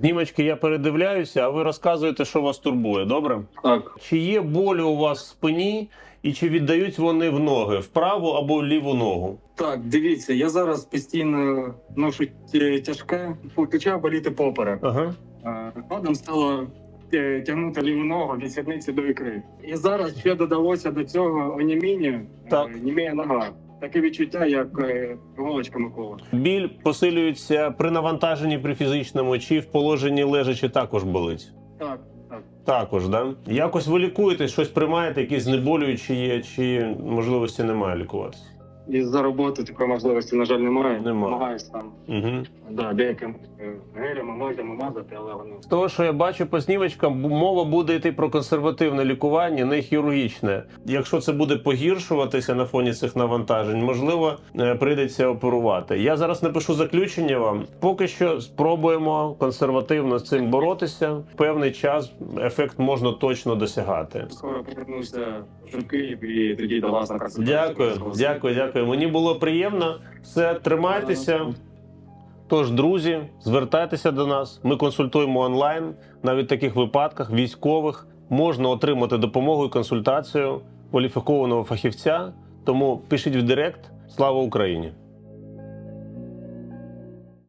Знімочки я передивляюся, а ви розказуєте, що вас турбує. Добре? Так, Чи є болі у вас в спині, і чи віддають вони в ноги в праву або в ліву ногу? так, дивіться, я зараз постійно ношу тя- тяжке, почав боліти поперек. Ага. Е, Згодом стало е, тягнути ліву ногу від сідниці до ікри. І зараз ще додалося до цього оніміння, Так. е, німіє нога. Таке відчуття, як е, голочка Микола. Біль посилюється при навантаженні при фізичному, чи в положенні лежачі також болить. Так, так. Також, да? Якось ви лікуєтесь, щось приймаєте, якісь знеболюючі є, чи можливості немає лікуватися? І за роботи такої можливості, на жаль, немає. Немає. Намагаюсь там Угу. да, деяким е, гелями, мазями мазати, але вони З того, що я бачу по знімочкам, бу- мова буде йти про консервативне лікування, не хірургічне. Якщо це буде погіршуватися на фоні цих навантажень, можливо, е, прийдеться оперувати. Я зараз напишу заключення вам. Поки що спробуємо консервативно з цим боротися. Певний час ефект можна точно досягати. скоро повернуся в Київ і тоді до вас на консультацію. Дякую, дякую, дякую. Мені було приємно. Все, тримайтеся. Тож, друзі, звертайтеся до нас. Ми консультуємо онлайн. Навіть в таких випадках військових можна отримати допомогу і консультацію кваліфікованого фахівця. Тому пишіть в Директ. Слава Україні!